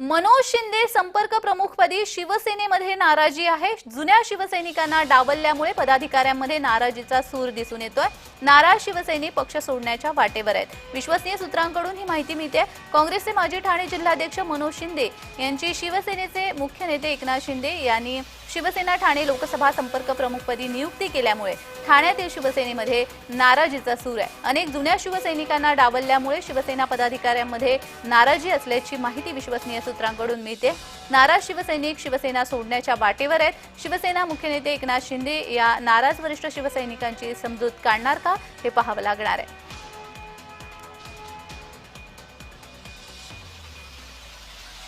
मनोज शिंदे संपर्क प्रमुखपदी शिवसेनेमध्ये नाराजी आहे. जुन्या शिवसैनिकांना डावलल्यामुळे पदाधिकाऱ्यांमध्ये नाराजीचा सूर दिसून येतोय. नाराज शिवसैनिक पक्ष सोडण्याच्या वाटेवर आहेत. विश्वसनीय सूत्रांकडून ही माहिती मिळते. काँग्रेसचे माजी ठाणे जिल्हाध्यक्ष मनोज शिंदे यांची शिवसेनेचे मुख्य नेते एकनाथ शिंदे यांनी शिवसेना ठाणे लोकसभा संपर्क प्रमुखपदी नियुक्ती केल्यामुळे ठाण्यातील शिवसेनेमध्ये नाराजीचा सूर आहे. अनेक जुन्या शिवसैनिकांना डावलल्यामुळे शिवसेना पदाधिकाऱ्यांमध्ये नाराजी असल्याची माहिती विश्वसनीय सूत्रांकडून मिळते. नाराज शिवसैनिक शिवसेना सोडण्याच्या वाटेवर आहेत. शिवसेना मुख्य नेते एकनाथ शिंदे या नाराज वरिष्ठ शिवसैनिकांची समजूत काढणार का हे पाहावं लागणार आहे.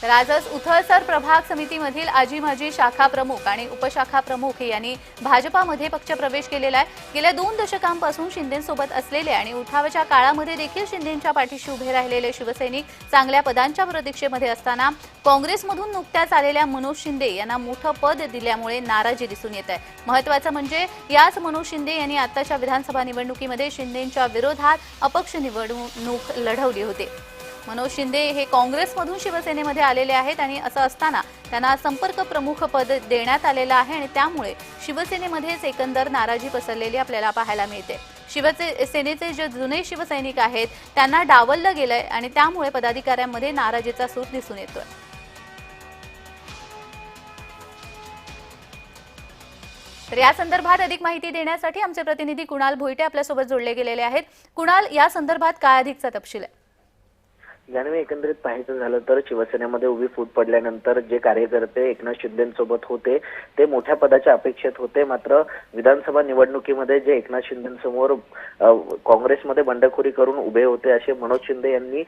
तर आजच उथळसर प्रभाग समितीमधील आजी माजी शाखा प्रमुख आणि उपशाखा प्रमुख यांनी भाजपामध्ये पक्षप्रवेश केलेला आहे. गेल्या दोन दशकांपासून शिंदेसोबत असलेले आणि उठावाच्या काळामध्ये देखील शिंदेच्या पाठीशी उभे राहिलेले शिवसैनिक चांगल्या पदांच्या प्रतीक्षेमध्ये असताना काँग्रेसमधून नुकत्याच आलेल्या मनोज शिंदे यांना मोठं पद दिल्यामुळे नाराजी दिसून येत आहे. महत्वाचं म्हणजे याच मनोज शिंदे यांनी आताच्या विधानसभा निवडणुकीमध्ये शिंदेच्या विरोधात अपक्ष निवडणूक लढवली होती. मनोज शिंदे हे काँग्रेसमधून शिवसेनेमध्ये आलेले आहेत आणि असं असताना त्यांना संपर्क प्रमुख पद देण्यात आलेलं आहे आणि त्यामुळे शिवसेनेमध्येच एकंदर नाराजी पसरलेली आपल्याला पाहायला मिळते. शिवसे सेनेचे जे जुने शिवसैनिक आहेत त्यांना डावललं गेलंय आणि त्यामुळे पदाधिकाऱ्यांमध्ये नाराजीचा सूर दिसून येतोय. तर या संदर्भात अधिक माहिती देण्यासाठी आमचे प्रतिनिधी कुणाल भोईटे आपल्यासोबत जोडले गेलेले आहेत. कुणाल या संदर्भात काय अधिकचा तपशील आहे? जाणवे एकंदरीत पाहायचं झालं तर शिवसेनेमध्ये उभी फूट पडल्यानंतर जे कार्यकर्ते एकनाथ शिंदेसोबत होते ते मोठ्या पदाच्या अपेक्षेत होते. मात्र विधानसभा निवडणुकीमध्ये जे एकनाथ शिंदेसमोर काँग्रेसमध्ये बंडखोरी करून उभे होते असे मनोज शिंदे यांनी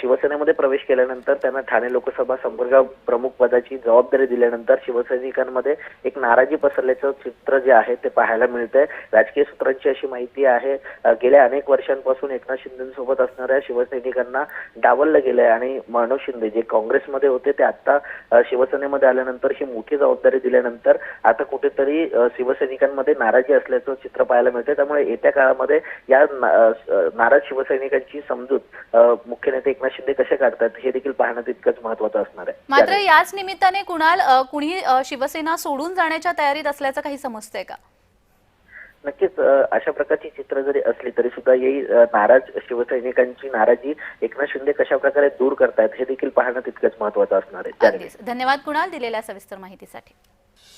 शिवसेनेमध्ये प्रवेश केल्यानंतर त्यांना ठाणे लोकसभा संपर्क प्रमुख पदाची जबाबदारी दिल्यानंतर शिवसैनिकांमध्ये एक नाराजी पसरल्याचं चित्र जे आहे ते पाहायला मिळतंय. राजकीय सूत्रांची अशी माहिती आहे गेल्या अनेक वर्षांपासून एकनाथ शिंदेसोबत असणाऱ्या शिवसैनिकांना डावललं गेलंय आणि मनोज शिंदे जे काँग्रेसमध्ये होते ते आता शिवसेनेमध्ये आल्यानंतर ही मोठी जबाबदारी दिल्यानंतर आता कुठेतरी शिवसैनिकांमध्ये नाराजी असल्याचं चित्र पाहायला मिळतंय. त्यामुळे येत्या काळामध्ये या नाराज शिवसैनिकांची समजूत मुख्य नेते एकनाथ शिंदे कसे काढतात हे देखील पाहणं तितकंच महत्वाचं असणार आहे. मात्र याच निमित्ताने कुणाल कुणी शिवसेना सोडून जाण्याच्या तयारीत असल्याचं काही समजतंय का? नक्कीच अशा प्रकारची चित्र जरी असली तरी सुद्धा ही नाराज शिवसैनिकांची नाराजी एकनाथ शिंदे कशा प्रकारे दूर करतायत हे देखील पाहणं तितकंच महत्वाचं असणार आहे. धन्यवाद कुणाल दिलेल्या सविस्तर माहितीसाठी.